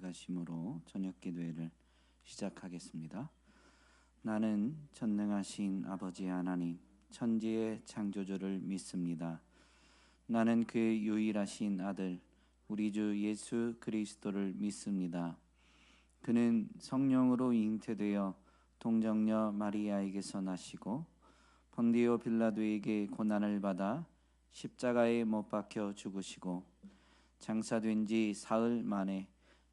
가심으로 저녁 기도회를 시작하겠습니다. 나는 전능하신 아버지 하나님 천지의 창조주를 믿습니다. 나는 그 유일하신 아들 우리 주 예수 그리스도를 믿습니다. 그는 성령으로 잉태되어 동정녀 마리아에게서 나시고 본디오 빌라도에게 고난을 받아 십자가에 못 박혀 죽으시고 장사된 지 사흘 만에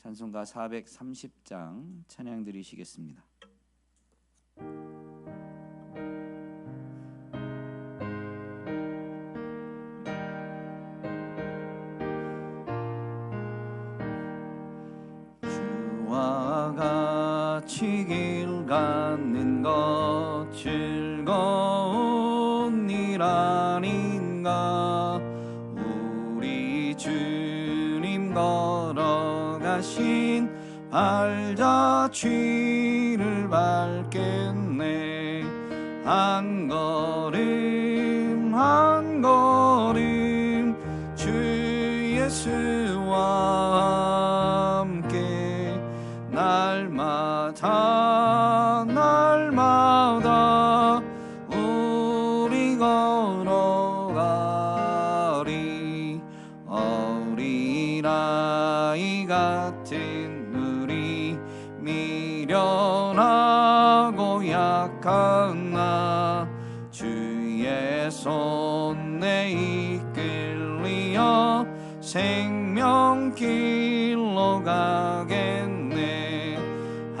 찬송가 430장 찬양 드리시겠습니다. 주와 같이 길 가 발자취를 밟겠네. 한 걸음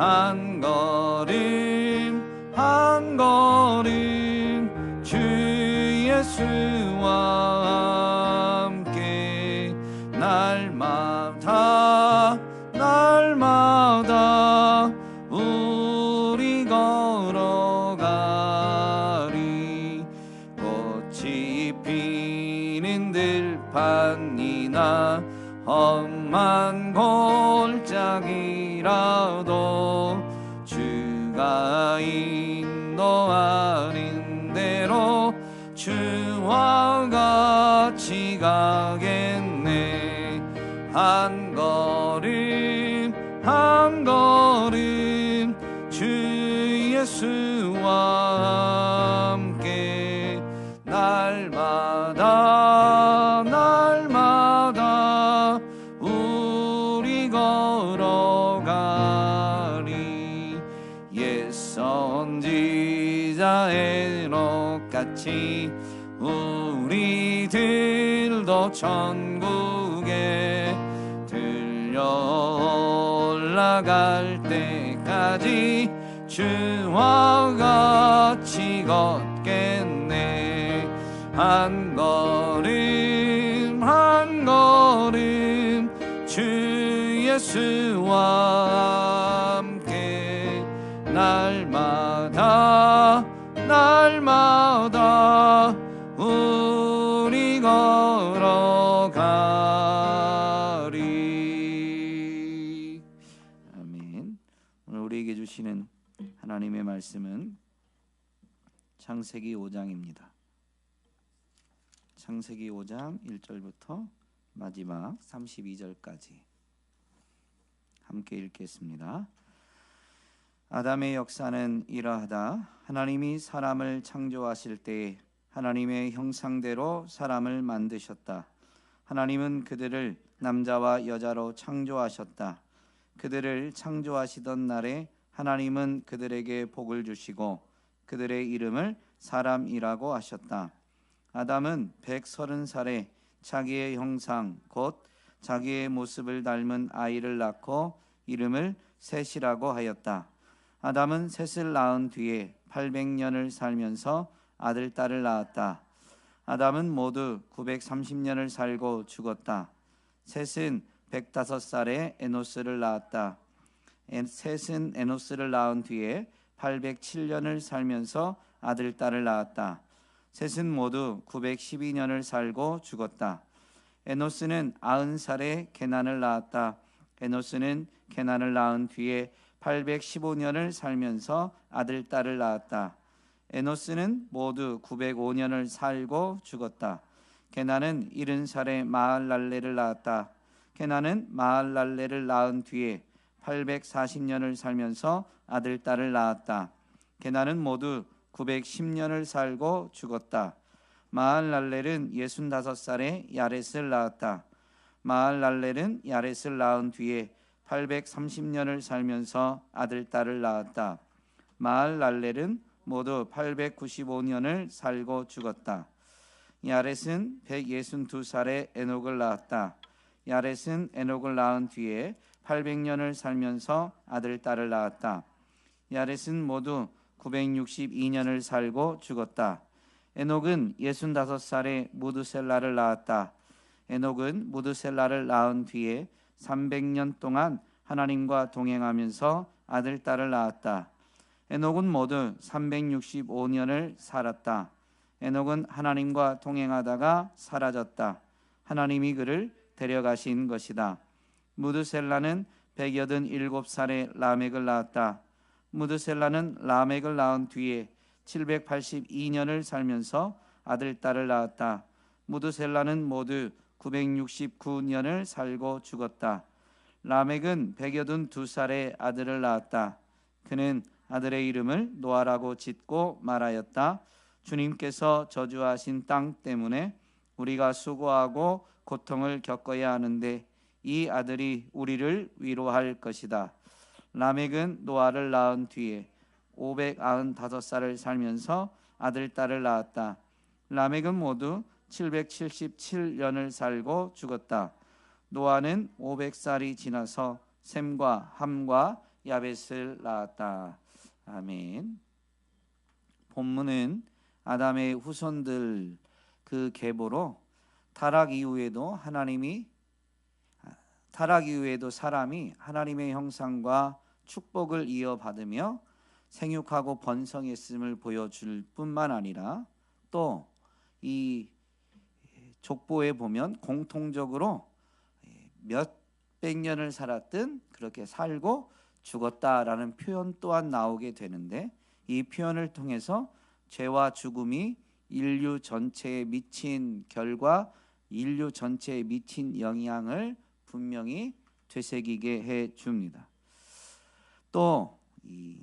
한 걸음 한 걸음 주 예수와 한 걸음 한 걸음 주 예수와 함께 날마다 날마다 우리 걸어가리 옛 선지자의 록같이 우리들도 천 올라갈 때까지 주와 같이 걷겠네. 한 걸음 한 걸음 주 예수와 함께 날마다 날마다 말씀은 창세기 5장입니다 창세기 5장 1절부터 마지막 32절까지 함께 읽겠습니다. 아담의 역사는 이러하다. 하나님이 사람을 창조하실 때 하나님의 형상대로 사람을 만드셨다. 하나님은 그들을 남자와 여자로 창조하셨다. 그들을 창조하시던 날에 하나님은 그들에게 복을 주시고 그들의 이름을 사람이라고 하셨다. 아담은 130살에 자기의 형상 곧 자기의 모습을 닮은 아이를 낳고 이름을 셋이라고 하였다. 아담은 셋을 낳은 뒤에 800년을 살면서 아들 딸을 낳았다. 아담은 모두 930년을 살고 죽었다. 셋은 105살에 에노스를 낳았다. 엔- 셋은 에노스를 낳은 뒤에 807년을 살면서 아들 딸을 낳았다. 셋은 모두 912년을 살고 죽었다. 에노스는 90살에 게난을 낳았다. 에노스는 게난을 낳은 뒤에 815년을 살면서 아들 딸을 낳았다. 에노스는 모두 905년을 살고 죽었다. 게나는 70살에 마할랄레를 낳았다. 게나는 마할랄레를 낳은 뒤에 840년을 살면서 아들 딸을 낳았다. 게나는 모두 910년을 살고 죽었다. 마할랄렐은 65살에 야렛을 낳았다. 마할랄렐은 야렛을 낳은 뒤에 830년을 살면서 아들 딸을 낳았다. 마할랄렐은 모두 895년을 살고 죽었다. 야렛은 162살에 에녹을 낳았다. 야렛은 에녹을 낳은 뒤에 800년을 살면서 아들 딸을 낳았다. 야렛은 모두 962년을 살고 죽었다. 에녹은 65살에 무드셀라를 낳았다. 에녹은 무드셀라를 낳은 뒤에 300년 동안 하나님과 동행하면서 아들 딸을 낳았다. 에녹은 모두 365년을 살았다. 에녹은 하나님과 동행하다가 사라졌다. 하나님이 그를 데려가신 것이다. 무드셀라는 187살에 라멕을 낳았다. 무드셀라는 라멕을 낳은 뒤에 782년을 살면서 아들 딸을 낳았다. 무드셀라는 모두 969년을 살고 죽었다. 라멕은 182살에 아들을 낳았다. 그는 아들의 이름을 노아라고 짓고 말하였다. 주님께서 저주하신 땅 때문에 우리가 수고하고 고통을 겪어야 하는데 이 아들이 우리를 위로할 것이다. 라멕은 노아를 낳은 뒤에 595살을 살면서 아들 딸을 낳았다. 라멕은 모두 777년을 살고 죽었다. 노아는 500살이 지나서 셈과 함과 야벳을 낳았다. 아멘. 본문은 아담의 후손들 그 계보로 타락 이후에도 하나님이 타락 이 후에도 사람이 하나님의 형상과 축복을 이어받으며 생육하고 번성했음을 보여줄 뿐만 아니라 또 이 족보에 보면 공통적으로 몇 백 년을 살았든 그렇게 살고 죽었다라는 표현 또한 나오게 되는데 이 표현을 통해서 죄와 죽음이 인류 전체에 미친 결과 인류 전체에 미친 영향을 분명히 되새기게 해 줍니다. 또이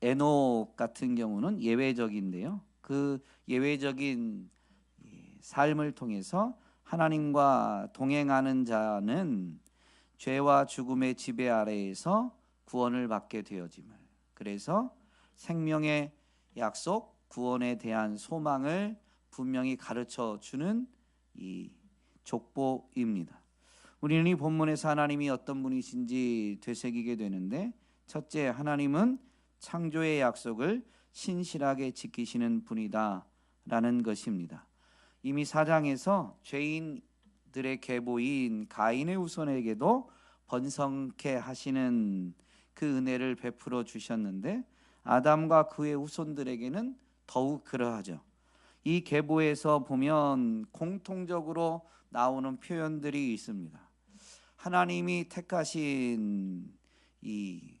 에녹 같은 경우는 예외적인데요. 그 예외적인 삶을 통해서 하나님과 동행하는 자는 죄와 죽음의 지배 아래에서 구원을 받게 되어짐을. 그래서 생명의 약속, 구원에 대한 소망을 분명히 가르쳐 주는 이 족보입니다. 우리는 이 본문에서 하나님이 어떤 분이신지 되새기게 되는데 첫째 하나님은 창조의 약속을 신실하게 지키시는 분이다라는 것입니다. 이미 사장에서 죄인들의 계보인 가인의 후손에게도 번성케 하시는 그 은혜를 베풀어 주셨는데 아담과 그의 후손들에게는 더욱 그러하죠. 이 계보에서 보면 공통적으로 나오는 표현들이 있습니다. 하나님이 택하신 이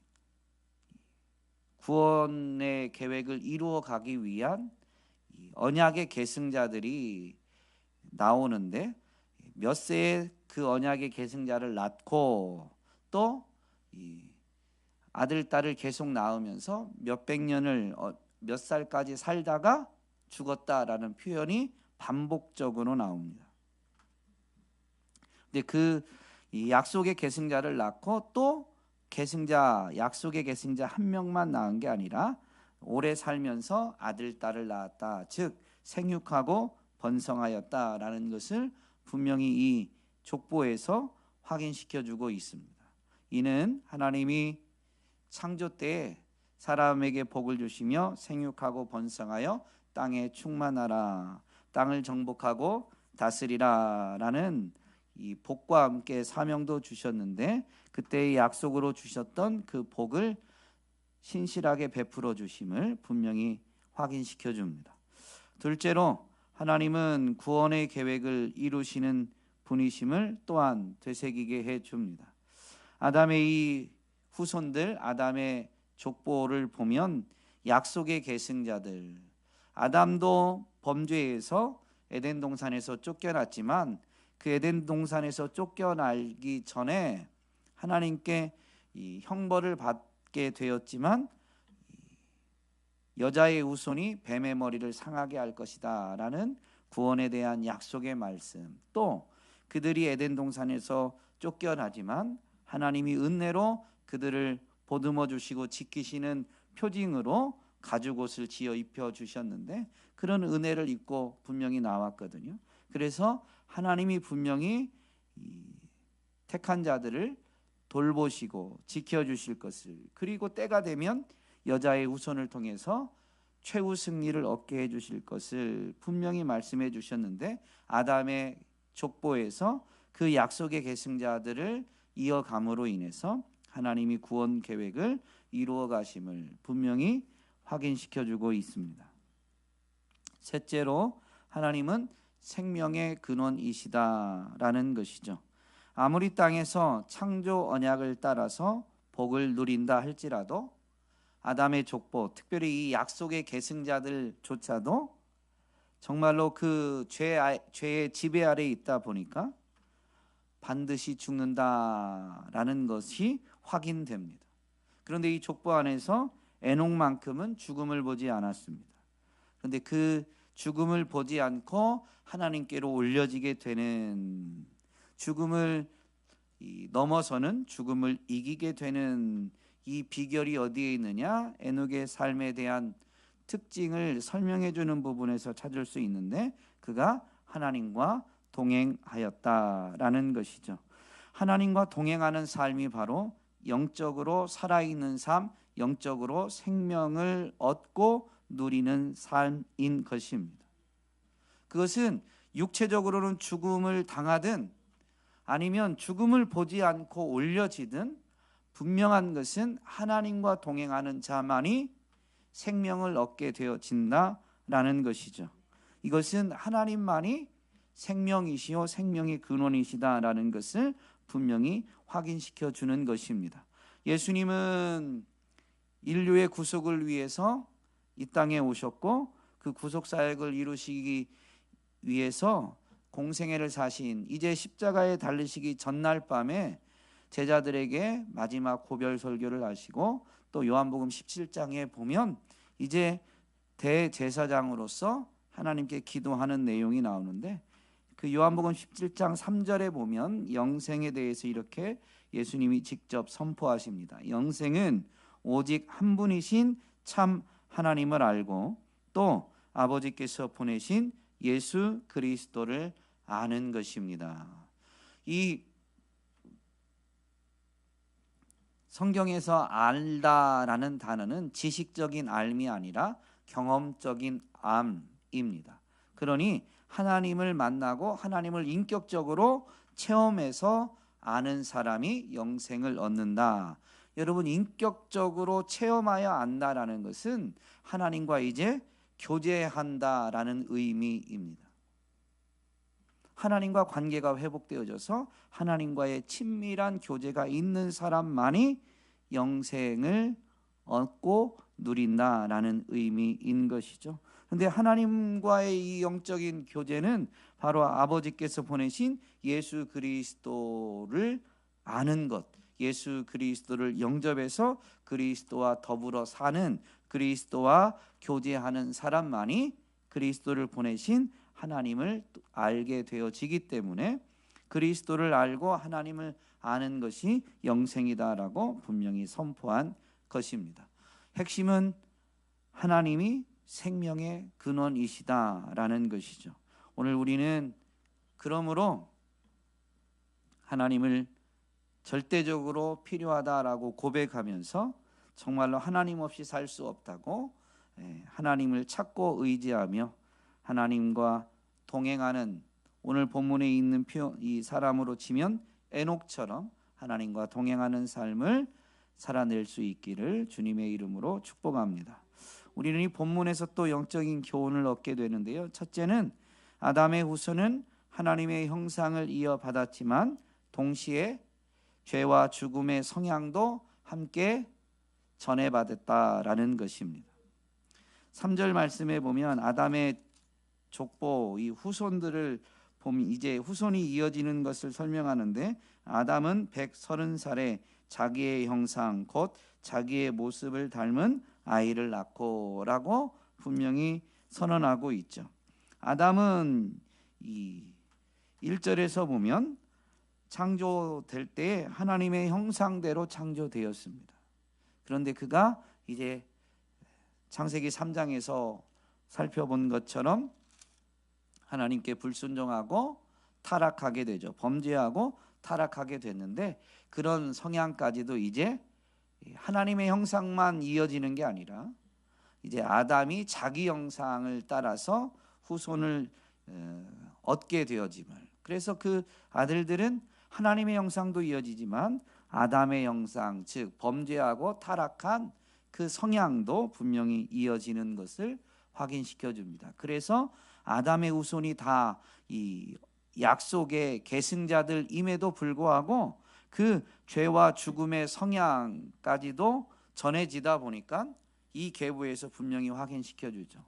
구원의 계획을 이루어 가기 위한 언약의 계승자들이 나오는데 몇 세에 그 언약의 계승자를 낳고 또 아들 딸을 계속 낳으면서 몇백 년을 어, 몇 살까지 살다가 죽었다라는 표현이 반복적으로 나옵니다. 근데 그 약속의 계승자를 낳고 또 계승자 약속의 계승자 한 명만 낳은 게 아니라 오래 살면서 아들 딸을 낳았다. 즉 생육하고 번성하였다라는 것을 분명히 이 족보에서 확인시켜 주고 있습니다. 이는 하나님이 창조 때에 사람에게 복을 주시며 생육하고 번성하여 땅에 충만하라. 땅을 정복하고 다스리라라는 이 복과 함께 사명도 주셨는데 그때의 약속으로 주셨던 그 복을 신실하게 베풀어 주심을 분명히 확인시켜 줍니다. 둘째로 하나님은 구원의 계획을 이루시는 분이심을 또한 되새기게 해 줍니다. 아담의 이 후손들 아담의 족보를 보면 약속의 계승자들 아담도 범죄에서 에덴 동산에서 쫓겨났지만 그 에덴 동산에서 쫓겨나기 전에 하나님께 이 형벌을 받게 되었지만 여자의 후손이 뱀의 머리를 상하게 할 것이다라는 구원에 대한 약속의 말씀. 또 그들이 에덴 동산에서 쫓겨나지만 하나님이 은혜로 그들을 보듬어 주시고 지키시는 표징으로 가죽 옷을 지어 입혀 주셨는데 그런 은혜를 입고 분명히 나왔거든요. 그래서 하나님이 분명히 택한 자들을 돌보시고 지켜 주실 것을 그리고 때가 되면 여자의 후손을 통해서 최후 승리를 얻게 해 주실 것을 분명히 말씀해 주셨는데 아담의 족보에서 그 약속의 계승자들을 이어감으로 인해서 하나님이 구원 계획을 이루어 가심을 분명히 확인시켜 주고 있습니다. 셋째로 하나님은 생명의 근원이시다라는 것이죠. 아무리 땅에서 창조 언약을 따라서 복을 누린다 할지라도 아담의 족보, 특별히 이 약속의 계승자들조차도 정말로 그 죄, 죄의 지배 아래 있다 보니까 반드시 죽는다라는 것이 확인됩니다. 그런데 이 족보 안에서 에녹만큼은 죽음을 보지 않았습니다. 그런데 그 죽음을 보지 않고 하나님께로 올려지게 되는 죽음을 넘어서는 죽음을 이기게 되는 이 비결이 어디에 있느냐? 에녹의 삶에 대한 특징을 설명해 주는 부분에서 찾을 수 있는데 그가 하나님과 동행하였다라는 것이죠. 하나님과 동행하는 삶이 바로 영적으로 살아있는 삶, 영적으로 생명을 얻고 누리는 삶인 것입니다. 그것은 육체적으로는 죽음을 당하든 아니면 죽음을 보지 않고 올려지든 분명한 것은 하나님과 동행하는 자만이 생명을 얻게 되어진다라는 것이죠. 이것은 하나님만이 생명이시요 생명의 근원이시다라는 것을 분명히 확인시켜 주는 것입니다. 예수님은 인류의 구속을 위해서 이 땅에 오셨고 그 구속 사역을 이루시기 위해서 공생애를 사신 이제 십자가에 달리시기 전날 밤에 제자들에게 마지막 고별 설교를 하시고 또 요한복음 17장에 보면 이제 대제사장으로서 하나님께 기도하는 내용이 나오는데 그 요한복음 17장 3절에 보면 영생에 대해서 이렇게 예수님이 직접 선포하십니다. 영생은 오직 한 분이신 참 하나님을 알고 또 아버지께서 보내신 예수 그리스도를 아는 것입니다. 이 성경에서 알다라는 단어는 지식적인 알미 아니라 경험적인 암입니다. 그러니 하나님을 만나고 하나님을 인격적으로 체험해서 아는 사람이 영생을 얻는다. 여러분 인격적으로 체험하여 안다라는 것은 하나님과 이제 교제한다라는 의미입니다. 하나님과 관계가 회복되어져서 하나님과의 친밀한 교제가 있는 사람만이 영생을 얻고 누린다라는 의미인 것이죠. 근데 하나님과의 이 영적인 교제는 바로 아버지께서 보내신 예수 그리스도를 아는 것, 예수 그리스도를 영접해서 그리스도와 더불어 사는 그리스도와 교제하는 사람만이 그리스도를 보내신 하나님을 알게 되어지기 때문에 그리스도를 알고 하나님을 아는 것이 영생이다라고 분명히 선포한 것입니다. 핵심은 하나님이 생명의 근원이시다라는 것이죠. 오늘 우리는 그러므로 하나님을 절대적으로 필요하다라고 고백하면서 정말로 하나님 없이 살 수 없다고 예, 하나님을 찾고 의지하며 하나님과 동행하는 오늘 본문에 있는 표, 이 사람으로 치면 에녹처럼 하나님과 동행하는 삶을 살아낼 수 있기를 주님의 이름으로 축복합니다. 우리는 이 본문에서 또 영적인 교훈을 얻게 되는데요. 첫째는 아담의 후손은 하나님의 형상을 이어받았지만 동시에 죄와 죽음의 성향도 함께 전해받았다라는 것입니다. 3절 말씀에 보면 아담의 족보 이 후손들을 보면 이제 후손이 이어지는 것을 설명하는데 아담은 130살에 자기의 형상 곧 자기의 모습을 닮은 아이를 낳고라고 분명히 선언하고 있죠. 아담은 이 1절에서 보면 창조될 때 하나님의 형상대로 창조되었습니다. 그런데 그가 이제 창세기 3장에서 살펴본 것처럼 하나님께 불순종하고 타락하게 되죠. 범죄하고 타락하게 됐는데 그런 성향까지도 이제 하나님의 형상만 이어지는 게 아니라 이제 아담이 자기 형상을 따라서 후손을 어, 얻게 되어짐을 그래서 그 아들들은 하나님의 형상도 이어지지만 아담의 형상 즉 범죄하고 타락한 그 성향도 분명히 이어지는 것을 확인시켜 줍니다. 그래서 아담의 후손이 다 이 약속의 계승자들임에도 불구하고 그 죄와 죽음의 성향까지도 전해지다 보니까 이 계보에서 분명히 확인시켜 주죠.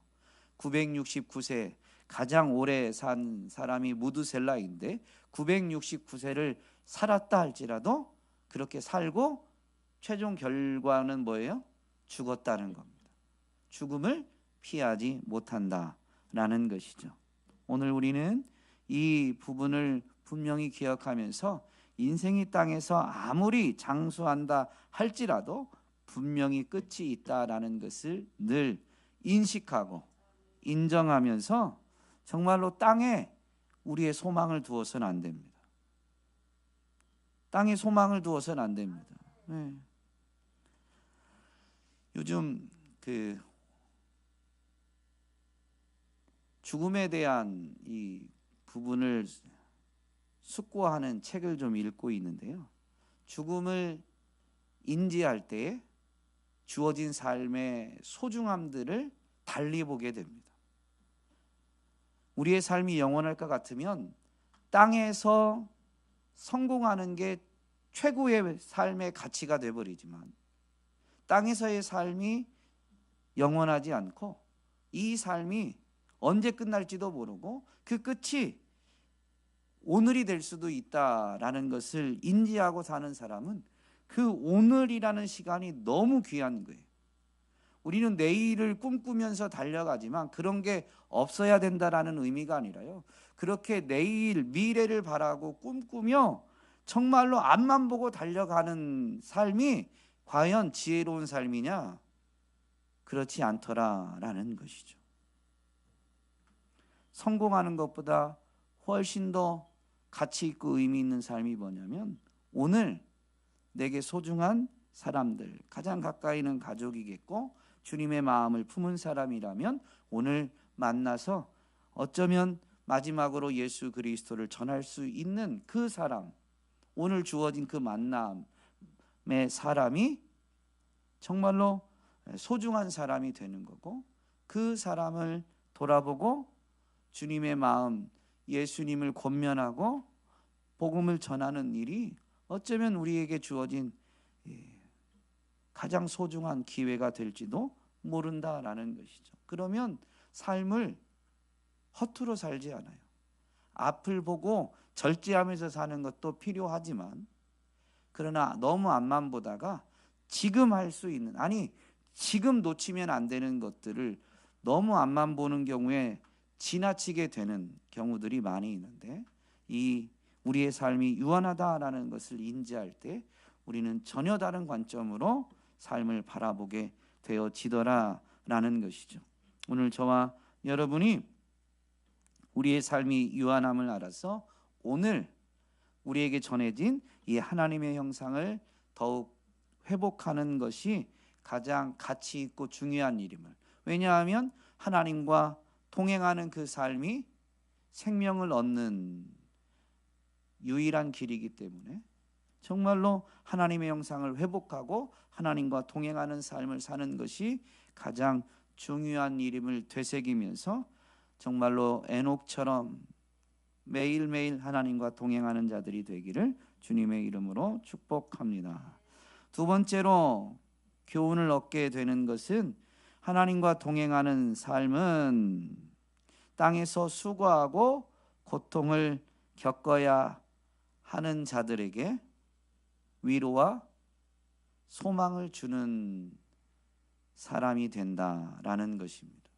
969세 가장 오래 산 사람이 무드셀라인데 969세를 살았다 할지라도 그렇게 살고 최종 결과는 뭐예요? 죽었다는 겁니다. 죽음을 피하지 못한다라는 것이죠. 오늘 우리는 이 부분을 분명히 기억하면서 인생이 땅에서 아무리 장수한다 할지라도 분명히 끝이 있다라는 것을 늘 인식하고 인정하면서 정말로 땅에 우리의 소망을 두어서는 안 됩니다. 땅에 소망을 두어서는 안 됩니다. 네. 요즘 그 죽음에 대한 이 부분을 숙고하는 책을 좀 읽고 있는데요. 죽음을 인지할 때 주어진 삶의 소중함들을 달리 보게 됩니다. 우리의 삶이 영원할 것 같으면 땅에서 성공하는 게 최고의 삶의 가치가 돼 버리지만 땅에서의 삶이 영원하지 않고 이 삶이 언제 끝날지도 모르고 그 끝이 오늘이 될 수도 있다라는 것을 인지하고 사는 사람은 그 오늘이라는 시간이 너무 귀한 거예요. 우리는 내일을 꿈꾸면서 달려가지만 그런 게 없어야 된다라는 의미가 아니라요. 그렇게 내일 미래를 바라고 꿈꾸며 정말로 앞만 보고 달려가는 삶이 과연 지혜로운 삶이냐? 그렇지 않더라라는 것이죠. 성공하는 것보다 훨씬 더 가치 있고 의미 있는 삶이 뭐냐면 오늘 내게 소중한 사람들 가장 가까이는 가족이겠고 주님의 마음을 품은 사람이라면 오늘 만나서 어쩌면 마지막으로 예수 그리스도를 전할 수 있는 그 사람 오늘 주어진 그 만남의 사람이 정말로 소중한 사람이 되는 거고 그 사람을 돌아보고 주님의 마음 예수님을 권면하고 복음을 전하는 일이 어쩌면 우리에게 주어진 예, 가장 소중한 기회가 될지도 모른다라는 것이죠. 그러면 삶을 허투루 살지 않아요. 앞을 보고 절제하면서 사는 것도 필요하지만 그러나 너무 앞만 보다가 지금 할 수 있는 아니 지금 놓치면 안 되는 것들을 너무 앞만 보는 경우에 지나치게 되는 경우들이 많이 있는데 이 우리의 삶이 유한하다라는 것을 인지할 때 우리는 전혀 다른 관점으로 삶을 바라보게 되어지더라라는 것이죠. 오늘 저와 여러분이 우리의 삶이 유한함을 알아서 오늘 우리에게 전해진 이 하나님의 형상을 더욱 회복하는 것이 가장 가치 있고 중요한 일임을 왜냐하면 하나님과 동행하는 그 삶이 생명을 얻는 유일한 길이기 때문에 정말로 하나님의 영상을 회복하고 하나님과 동행하는 삶을 사는 것이 가장 중요한 일임을 되새기면서 정말로 에녹처럼 매일매일 하나님과 동행하는 자들이 되기를 주님의 이름으로 축복합니다. 두 번째로 교훈을 얻게 되는 것은 하나님과 동행하는 삶은 땅에서 수고하고 고통을 겪어야 하는 자들에게 위로와 소망을 주는 사람이 된다라는 것입니다.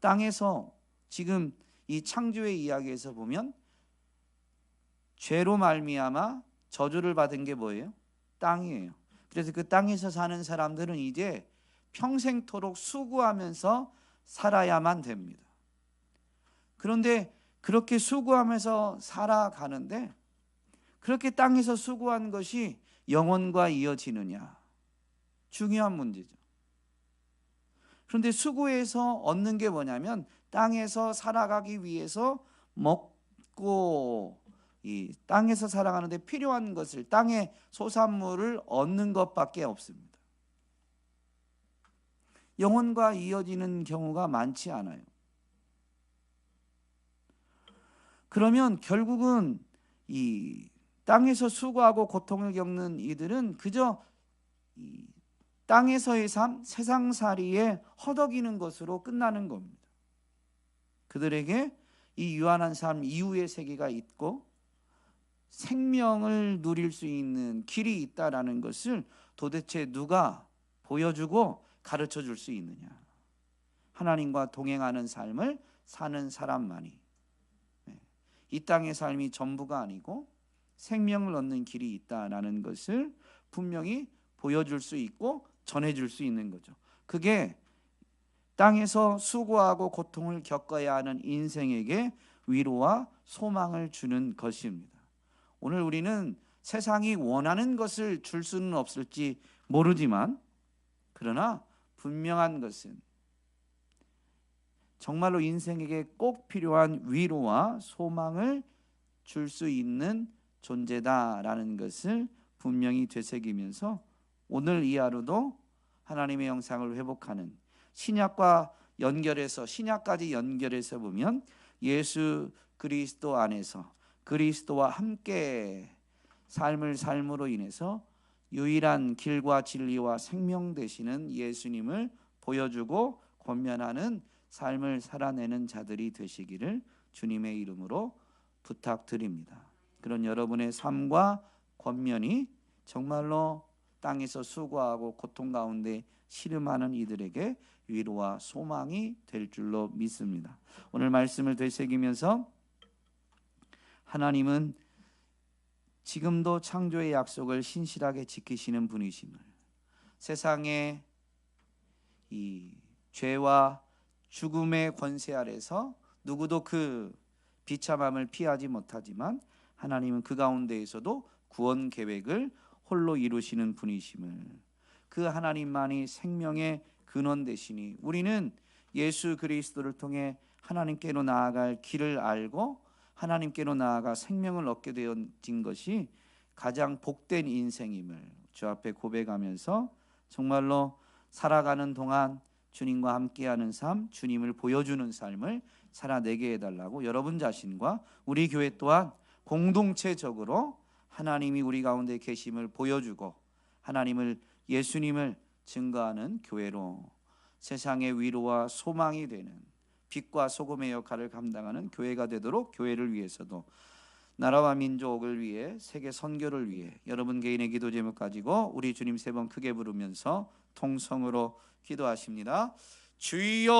땅에서 지금 이 창조의 이야기에서 보면 죄로 말미암아 저주를 받은 게 뭐예요? 땅이에요. 그래서 그 땅에서 사는 사람들은 이제 평생토록 수고하면서 살아야만 됩니다. 그런데 그렇게 수고하면서 살아가는데 그렇게 땅에서 수고한 것이 영혼과 이어지느냐? 중요한 문제죠. 그런데 수고해서 얻는 게 뭐냐면 땅에서 살아가기 위해서 먹고 이 땅에서 살아가는데 필요한 것을 땅의 소산물을 얻는 것밖에 없습니다. 영혼과 이어지는 경우가 많지 않아요. 그러면 결국은 이 땅에서 수고하고 고통을 겪는 이들은 그저 이 땅에서의 삶, 세상살이에 허덕이는 것으로 끝나는 겁니다. 그들에게 이 유한한 삶 이후의 세계가 있고 생명을 누릴 수 있는 길이 있다라는 것을 도대체 누가 보여주고 가르쳐 줄 수 있느냐? 하나님과 동행하는 삶을 사는 사람만이 네. 이 땅의 삶이 전부가 아니고 생명을 얻는 길이 있다라는 것을 분명히 보여줄 수 있고 전해줄 수 있는 거죠. 그게 땅에서 수고하고 고통을 겪어야 하는 인생에게 위로와 소망을 주는 것입니다. 오늘 우리는 세상이 원하는 것을 줄 수는 없을지 모르지만 그러나 분명한 것은 정말로 인생에게 꼭 필요한 위로와 소망을 줄 수 있는 존재다라는 것을 분명히 되새기면서 오늘 이 하루도 하나님의 영상을 회복하는 신약과 연결해서 신약까지 연결해서 보면 예수 그리스도 안에서 그리스도와 함께 삶을 삶으로 인해서 유일한 길과 진리와 생명 되시는 예수님을 보여주고 권면하는 삶을 살아내는 자들이 되시기를 주님의 이름으로 부탁드립니다. 그런 여러분의 삶과 권면이 정말로 땅에서 수고하고 고통 가운데 시름하는 이들에게 위로와 소망이 될 줄로 믿습니다. 오늘 말씀을 되새기면서 하나님은 지금도 창조의 약속을 신실하게 지키시는 분이심을 세상의 이 죄와 죽음의 권세 아래서 누구도 그 비참함을 피하지 못하지만 하나님은 그 가운데에서도 구원 계획을 홀로 이루시는 분이심을. 그 하나님만이 생명의 근원 되시니 우리는 예수 그리스도를 통해 하나님께로 나아갈 길을 알고 하나님께로 나아가 생명을 얻게 되어진 것이 가장 복된 인생임을 주 앞에 고백하면서 정말로 살아가는 동안 주님과 함께하는 삶, 주님을 보여주는 삶을 살아내게 해달라고 여러분 자신과 우리 교회 또한 공동체적으로 하나님이 우리 가운데 계심을 보여주고 하나님을 예수님을 증거하는 교회로 세상의 위로와 소망이 되는 빛과 소금의 역할을 감당하는 교회가 되도록 교회를 위해서도 나라와 민족을 위해 세계 선교를 위해 여러분 개인의 기도 제목 가지고 우리 주님 세 번 크게 부르면서 통성으로 기도하십니다. 주여